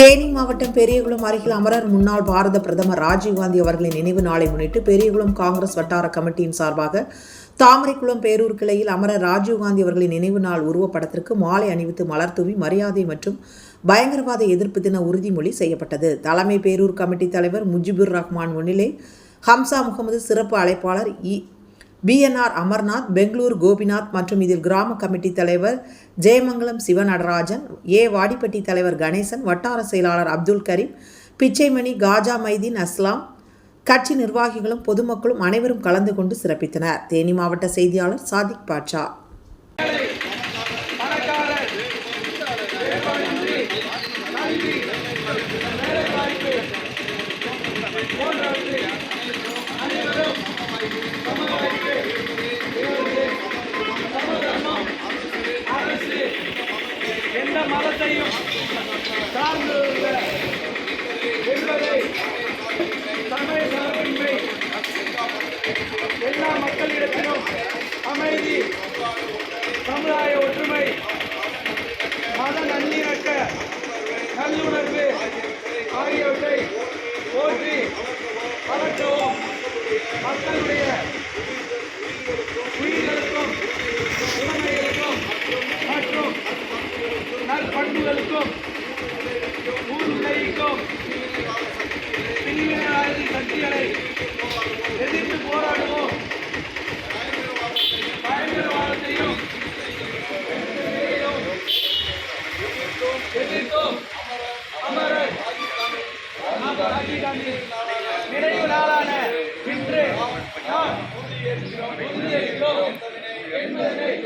தேனி மாவட்டம் பெரியகுளம் அருகில் அமரர் முன்னாள் பாரத பிரதமர் ராஜீவ்காந்தி அவர்களின் நினைவு நாளை முன்னிட்டு பெரியகுளம் காங்கிரஸ் வட்டார கமிட்டியின் சார்பாக தாமரைக்குளம் பேரூர் கிளையில் அமரர் ராஜீவ்காந்தி அவர்களின் நினைவு நாள் உருவப்படத்திற்கு மாலை அணிவித்து மலர் தூவி மரியாதை மற்றும் பயங்கரவாத எதிர்ப்பு தின உறுதிமொழி செய்யப்பட்டது. தலைமை பேரூர் கமிட்டி தலைவர் முஜிபுர் ரஹ்மான் முன்னிலை ஹம்சா முகமது சிறப்பு அழைப்பாளர் இ பிஎன்ஆர் அமர்நாத் பெங்களூர் கோபிநாத் மற்றும் இதில் கிராம கமிட்டி தலைவர் ஜெயமங்கலம் சிவநடராஜன் ஏ வாடிப்பட்டி தலைவர் கணேசன் வட்டார செயலாளர் அப்துல் கரீம் பிச்சைமணி காஜா மைதீன் அஸ்லாம் கட்சி நிர்வாகிகளும் பொதுமக்களும் அனைவரும் கலந்து கொண்டு சிறப்பித்தனர். தேனி மாவட்ட செய்தியாளர் சாதிக் பாட்சா மதத்தையும் சார்ந்துள்ள என்பதை சமய சார்பின்மை எல்லா மக்களிடத்திலும் அமைதி சமுதாய ஒற்றுமை மத நல்லிணக்க நல்லுணர்வு ஆகியவற்றை போற்றி வளர்க்கவும் மக்களுடைய நற்பண்புகளுக்கும் ஊர்நிலைக்கும் பிரிவினராதி சக்திகளை எதிர்த்து போராடுவோம். பயங்கரவாதத்தையும் எதிர்த்தோம். அமரர். நினைவு நாளான இன்று நாம் உறுதியேற்கிறோம் என்பதனை